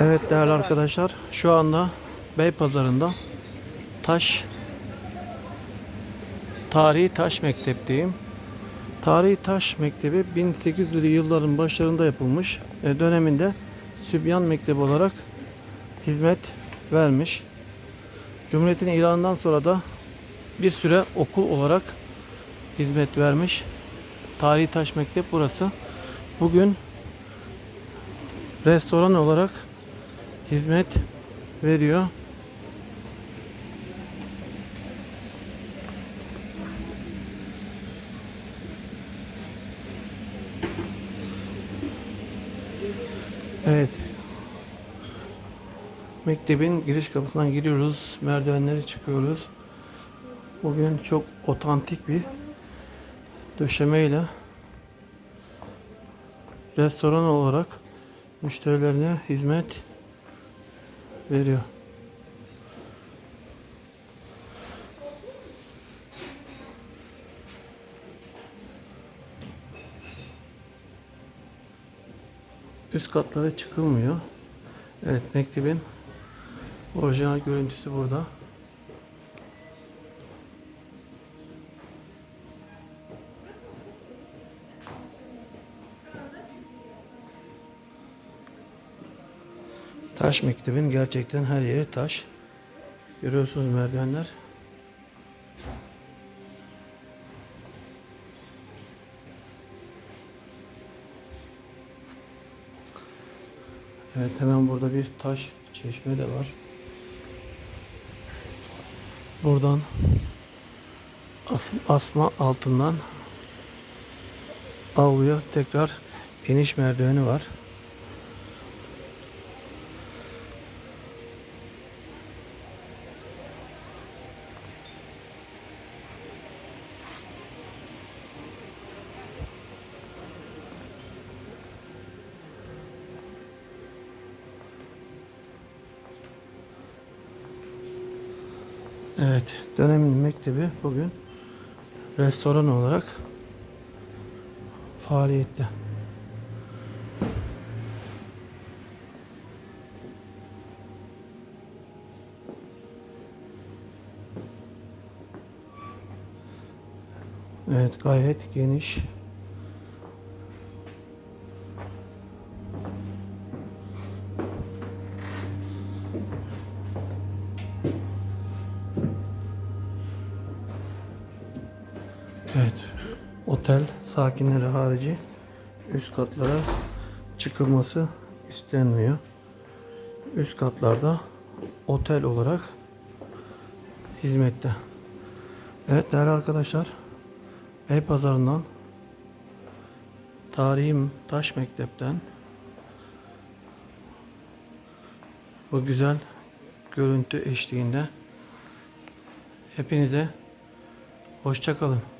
Evet değerli arkadaşlar şu anda Beypazarı'nda Taş Tarihi Taş Mektep'teyim. Tarihi Taş Mektebi 1800'lü yılların başlarında yapılmış e, döneminde Sübyan Mektebi olarak hizmet vermiş. Cumhuriyet'in ilanından sonra da bir süre okul olarak hizmet vermiş. Tarihi Taş Mektep burası. Bugün restoran olarak hizmet veriyor. Evet. Mektebin giriş kapısından giriyoruz. Merdivenleri çıkıyoruz. Bugün çok otantik bir döşemeyle restoran olarak müşterilerine hizmet veriyor. Üst katlara çıkılmıyor. Evet, mektebin orijinal görüntüsü burada. Taş mektebin gerçekten her yeri taş. Görüyorsunuz merdivenler. Evet hemen burada bir taş çeşme de var. Buradan as- asma altından avluya tekrar iniş merdiveni var. Evet, dönemin mektebi bugün restoran olarak faaliyette. Evet, gayet geniş. Evet. Otel sakinleri harici üst katlara çıkılması istenmiyor. Üst katlarda otel olarak hizmette. Evet değerli arkadaşlar. Beypazarı'ndan Tarihim Taş Mektep'ten bu güzel görüntü eşliğinde hepinize hoşça kalın.